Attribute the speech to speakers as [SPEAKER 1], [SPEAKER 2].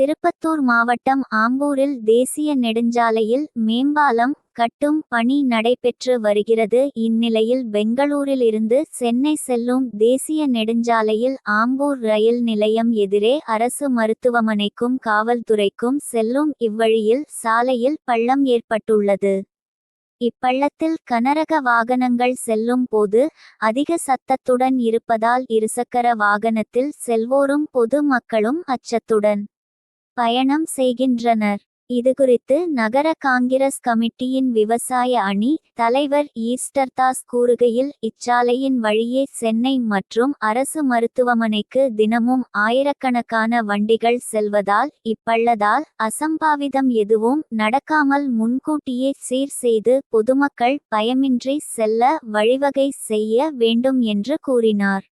[SPEAKER 1] திருப்பத்தூர் மாவட்டம் ஆம்பூரில் தேசிய நெடுஞ்சாலையில் மேம்பாலம் கட்டும் பணி நடைபெற்று வருகிறது. இந்நிலையில் பெங்களூரிலிருந்து சென்னை செல்லும் தேசிய நெடுஞ்சாலையில் ஆம்பூர் ரயில் நிலையம் எதிரே அரசு மருத்துவமனைக்கும் காவல்துறைக்கும் செல்லும் இவ்வழியில் சாலையில் பள்ளம் ஏற்பட்டுள்ளது. இப்பள்ளத்தில் கனரக வாகனங்கள் செல்லும் போது அதிக சத்தத்துடன் இருப்பதால் இருசக்கர வாகனத்தில் செல்வோரும் பொது மக்களும் அச்சத்துடன் பயணம் செய்கின்றனர். இதுகுறித்து நகர காங்கிரஸ் கமிட்டியின் விவசாய அணி தலைவர் ஈஸ்டர்தாஸ் கூறுகையில் இச்சாலையின் வழியே சென்னை மற்றும் அரசு மருத்துவமனைக்கு தினமும் ஆயிரக்கணக்கான வண்டிகள் செல்வதால் இப்பள்ளதால் அசம்பாவிதம் எதுவும் நடக்காமல் முன்கூட்டியே சீர் செய்து பொதுமக்கள் பயமின்றி செல்ல வழிவகை செய்ய வேண்டும் என்று கூறினார்.